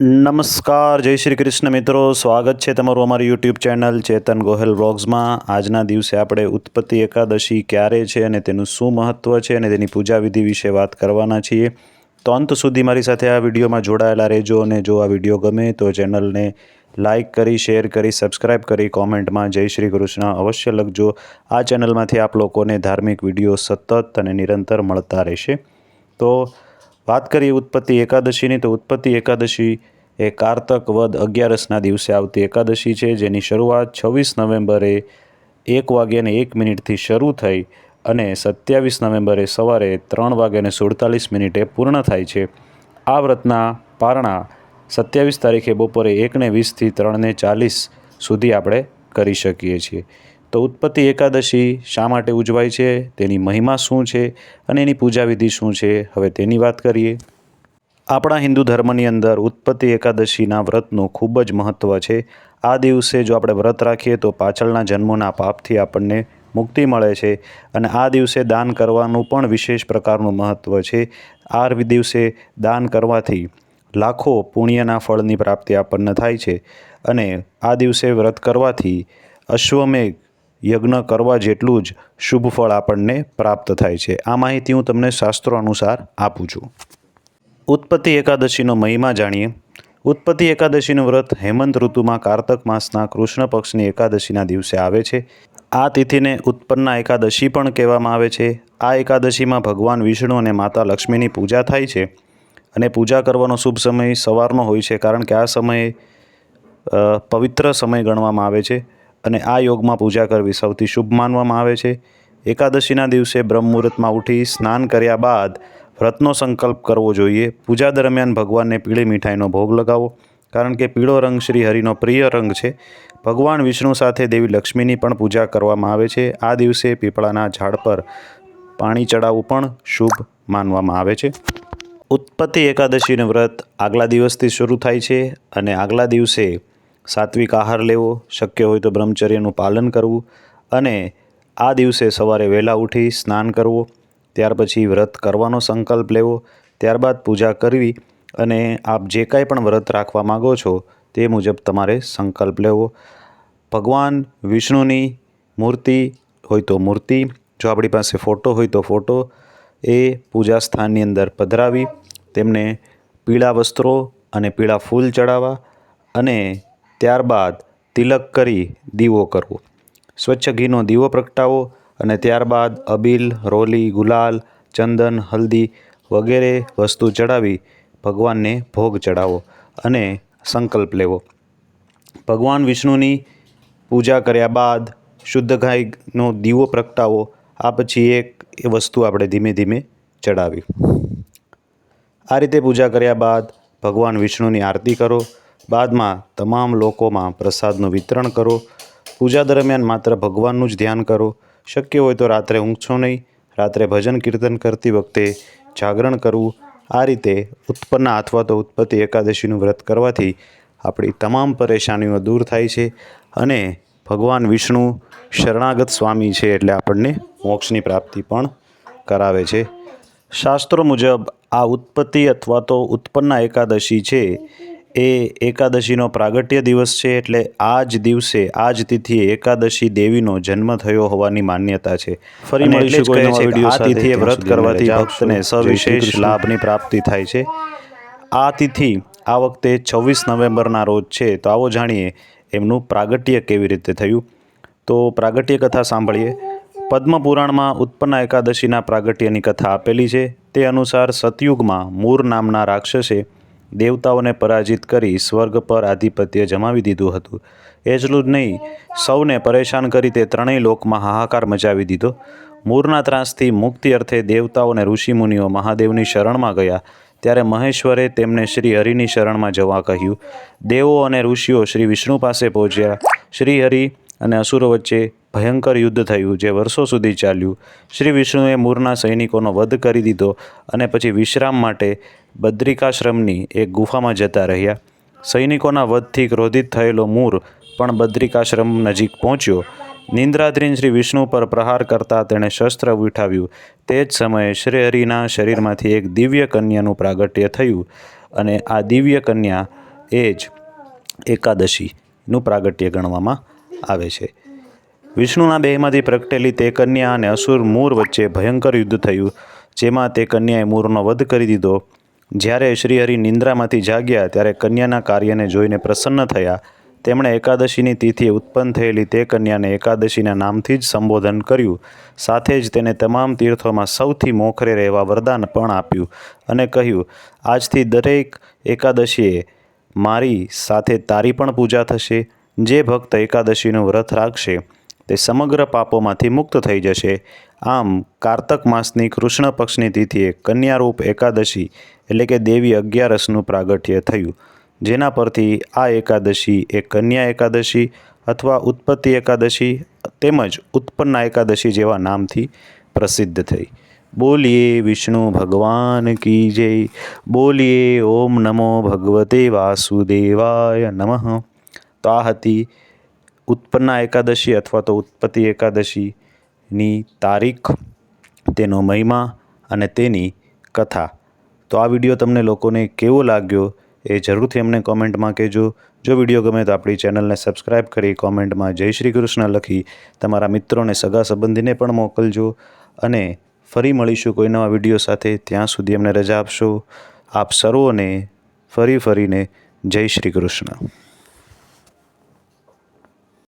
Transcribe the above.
નમસ્કાર, જય શ્રી કૃષ્ણ મિત્રો. સ્વાગત છે તમારું અમારી યુટ્યુબ ચેનલ ચેતન ગોહેલ વ્લોગ્સમાં આજના દિવસે આપણે ઉત્પત્તિ એકાદશી ક્યારે છે અને તેનું શું મહત્ત્વ છે અને તેની પૂજા વિધિ વિશે વાત કરવાના છીએ. તો અંત સુધી મારી સાથે આ વિડીયોમાં જોડાયેલા રહેજો અને જો આ વીડિયો ગમે તો ચેનલને લાઇક કરી શેર કરી સબસ્ક્રાઇબ કરી, કોમેન્ટમાં જય શ્રી કૃષ્ણ અવશ્ય લખજો. આ ચેનલમાંથી આપ લોકોને ધાર્મિક વીડિયો સતત અને નિરંતર મળતા રહેશે. તો વાત કરીએ ઉત્પત્તિ એકાદશીની. તો ઉત્પત્તિ એકાદશી એ કારતક વદ અગિયારસના દિવસે આવતી એકાદશી છે, જેની શરૂઆત છવ્વીસ નવેમ્બરે એક વાગ્યાને એક મિનિટથી શરૂ થઈ અને સત્યાવીસ નવેમ્બરે સવારે ત્રણ વાગ્યાને સુડતાલીસ મિનિટે પૂર્ણ થાય છે. આ વ્રતના પારણા સત્યાવીસ તારીખે બપોરે એકને વીસથી ત્રણને ચાલીસ સુધી આપણે કરી શકીએ છીએ. તો ઉત્પત્તિ એકાદશી શા માટે ઉજવાય છે, તેની મહિમા શું છે અને એની પૂજા વિધિ શું છે, હવે તેની વાત કરીએ. આપણા હિન્દુ ધર્મની અંદર ઉત્પત્તિ એકાદશીના વ્રતનું ખૂબ જ મહત્ત્વ છે. આ દિવસે જો આપણે વ્રત રાખીએ તો પાછળના જન્મોના પાપથી આપણને મુક્તિ મળે છે અને આ દિવસે દાન કરવાનું પણ વિશેષ પ્રકારનું મહત્ત્વ છે. આ દિવસે દાન કરવાથી લાખો પુણ્યના ફળની પ્રાપ્તિ આપણને થાય છે અને આ દિવસે વ્રત કરવાથી અશ્વમેઘ યજ્ઞ કરવા જેટલું જ શુભ ફળ આપણને પ્રાપ્ત થાય છે. આ માહિતી હું તમને શાસ્ત્રો અનુસાર આપું છું. ઉત્પત્તિ એકાદશીનો મહિમા જાણીએ. ઉત્પત્તિ એકાદશીનું વ્રત હેમંત ઋતુમાં કારતક માસના કૃષ્ણ પક્ષની એકાદશીના દિવસે આવે છે. આ તિથિને ઉત્પન્ના એકાદશી પણ કહેવામાં આવે છે. આ એકાદશીમાં ભગવાન વિષ્ણુ અને માતા લક્ષ્મીની પૂજા થાય છે અને પૂજા કરવાનો શુભ સમય સવારનો હોય છે કારણ કે આ સમયે પવિત્ર સમય ગણવામાં આવે છે અને આ યોગમાં પૂજા કરવી સૌથી શુભ માનવામાં આવે છે. એકાદશીના દિવસે બ્રહ્મ મુહૂર્તમાં ઉઠી સ્નાન કર્યા બાદ વ્રતનો સંકલ્પ કરવો જોઈએ. પૂજા દરમિયાન ભગવાનને પીળી મીઠાઈનો ભોગ લગાવો, કારણ કે પીળો રંગ શ્રી હરિનો પ્રિય રંગ છે. ભગવાન વિષ્ણુ સાથે દેવી લક્ષ્મીની પણ પૂજા કરવામાં આવે છે. આ દિવસે પીપળાના ઝાડ પર પાણી ચડાવવું પણ શુભ માનવામાં આવે છે. ઉત્પત્તિ એકાદશીનું વ્રત આગલા દિવસથી શરૂ થાય છે અને આગલા દિવસે સાત્વિક આહાર લેવો શક્ય હોય તો બ્રહ્મચર્યનું પાલન કરવું અને આ દિવસે સવારે વહેલા ઉઠી સ્નાન કરવું. ત્યાર પછી વ્રત કરવાનો સંકલ્પ લેવો, ત્યારબાદ પૂજા કરવી અને આપ જે કાંઈ પણ વ્રત રાખવા માગો છો તે મુજબ તમારે સંકલ્પ લેવો. ભગવાન વિષ્ણુની મૂર્તિ હોય તો મૂર્તિ, જો આપણી પાસે ફોટો હોય તો ફોટો, એ પૂજા સ્થાનની અંદર પધરાવી, તેમને પીળા વસ્ત્રો અને પીળા ફૂલ ચડાવવા અને ત્યારબાદ તિલક કરી દીવો કરવો. સ્વચ્છ ઘીનો દીવો પ્રગટાવો અને ત્યારબાદ અબીલ, રોલી, ગુલાલ, ચંદન, હલ્દી વગેરે વસ્તુ ચડાવી ભગવાનને ભોગ ચડાવો અને સંકલ્પ લેવો. ભગવાન વિષ્ણુની પૂજા કર્યા બાદ શુદ્ધ ગાયનો દીવો પ્રગટાવો, આ પછી એક એ વસ્તુ આપણે ધીમે ધીમે ચડાવી. આ રીતે પૂજા કર્યા બાદ ભગવાન વિષ્ણુની આરતી કરો. બાદમાં તમામ લોકોમાં પ્રસાદનું વિતરણ કરો. પૂજા દરમિયાન માત્ર ભગવાનનું જ ધ્યાન કરો. શક્ય હોય તો રાત્રે ઊંઘશો નહીં. રાત્રે ભજન કીર્તન કરતી વખતે જાગરણ કરવું, આ રીતે ઉત્પન્ન અથવા તો ઉત્પત્તિ એકાદશીનું વ્રત કરવાથી આપણી તમામ પરેશાનીઓ દૂર થાય છે અને ભગવાન વિષ્ણુ શરણાગત સ્વામી છે એટલે આપણને મોક્ષની પ્રાપ્તિ પણ કરાવે છે. શાસ્ત્રો મુજબ આ ઉત્પત્તિ અથવા તો ઉત્પન્ના એકાદશી છે એ એકાદશીનો પ્રાગટ્ય દિવસ છે એટલે આ જ દિવસે આ જ તિથિએ એકાદશી દેવીનો જન્મ થયો હોવાની માન્યતા છે. ફરી મળીશું કોઈ નવા સાથે. તિથિએ વ્રત કરવાથી ભક્તને સવિશેષ લાભની પ્રાપ્તિ થાય છે. આ તિથિ આ વખતે છવ્વીસ નવેમ્બરના રોજ છે. તો આવો જાણીએ એમનું પ્રાગટ્ય કેવી રીતે થયું. તો પ્રાગટ્ય કથા સાંભળીએ. પદ્મપુરાણમાં ઉત્પન્ન એકાદશીના પ્રાગટ્યની કથા આપેલી છે. તે અનુસાર સતયુગમાં મૂર નામના રાક્ષસે દેવતાઓને પરાજિત કરી સ્વર્ગ પર આધિપત્ય જમાવી દીધું હતું. એટલું જ નહીં, સૌને પરેશાન કરી તે ત્રણેય લોકમાં હાહાકાર મચાવી દીધો. મૂરના ત્રાસથી મુક્તિ અર્થે દેવતાઓ અને ઋષિમુનિઓ મહાદેવની શરણમાં ગયા. ત્યારે મહેશ્વરે તેમને શ્રી હરિની શરણમાં જવા કહ્યું. દેવો અને ઋષિઓ શ્રી વિષ્ણુ પાસે પહોંચ્યા. શ્રી હરિ અને અસુરો વચ્ચે ભયંકર યુદ્ધ થયું, જે વર્ષો સુધી ચાલ્યું. શ્રી વિષ્ણુએ મૂરના સૈનિકોનો વધ કરી દીધો અને પછી વિશ્રામ માટે બદ્રિકાશ્રમની એક ગુફામાં જતા રહ્યા. સૈનિકોના વધથી ક્રોધિત થયેલો મૂર પણ બદ્રિકાશ્રમ નજીક પહોંચ્યો. નિંદ્રાધીન શ્રી વિષ્ણુ પર પ્રહાર કરતા તેણે શસ્ત્ર ઉઠાવ્યું તે જ સમયે શ્રીહરિના શરીરમાંથી એક દિવ્ય કન્યાનું પ્રાગટ્ય થયું અને આ દિવ્ય કન્યા એ જ એકાદશીનું પ્રાગટ્ય ગણવામાં આવે છે. વિષ્ણુના દેહમાંથી પ્રગટેલી તે કન્યા અને અસુર મૂર વચ્ચે ભયંકર યુદ્ધ થયું, જેમાં તે કન્યાએ મૂરનો વધ કરી દીધો. જ્યારે શ્રીહરિ નિંદ્રામાંથી જાગ્યા, ત્યારે કન્યાના કાર્યને જોઈને પ્રસન્ન થયા. તેમણે એકાદશીની તિથિએ ઉત્પન્ન થયેલી તે કન્યાને એકાદશીના નામથી જ સંબોધન કર્યું. સાથે જ તેને તમામ તીર્થોમાં સૌથી મોખરે રહેવા વરદાન પણ આપ્યું અને કહ્યું, આજથી દરેક એકાદશીએ મારી સાથે તારી પણ પૂજા થશે. જે ભક્ત એકાદશીનું વ્રત રાખશે તે સમગ્ર પાપોમાંથી મુક્ત થઈ જશે. આમ, કારતક માસની કૃષ્ણ પક્ષની તિથિએ કન્યારૂપ એકાદશી એટલે કે દેવી અગિયારસનું પ્રાગટ્ય થયું. જેના પરથી આ એકાદશી એ કન્યા એકાદશી અથવા ઉત્પત્તિ એકાદશી તેમજ ઉત્પન્ના એકાદશી જેવા નામથી પ્રસિદ્ધ થઈ. બોલીએ વિષ્ણુ ભગવાન કી જય. બોલીએ ઓમ નમો ભગવતે વાસુદેવાય નમઃ. તો આ હતી ઉત્પન્ના એકાદશી અથવા તો ઉત્પત્તિ એકાદશીની તારીખ, તેનો મહિમા અને તેની કથા. તો આ વીડિયો તમને લોકોને કેવો લાગ્યો એ જરૂરથી અમને કોમેન્ટમાં કહેજો. જો વીડિયો ગમે તો આપણી ચેનલને સબસ્ક્રાઇબ કરી કોમેન્ટમાં જય શ્રી કૃષ્ણ લખી તમારા મિત્રોને, સગા સંબંધીને પણ મોકલજો. અને ફરી મળીશું કોઈ નવા વીડિયો સાથે. ત્યાં સુધી અમને રજા આપશો. આપ સર્વોને ફરી ફરીને જય શ્રી કૃષ્ણ.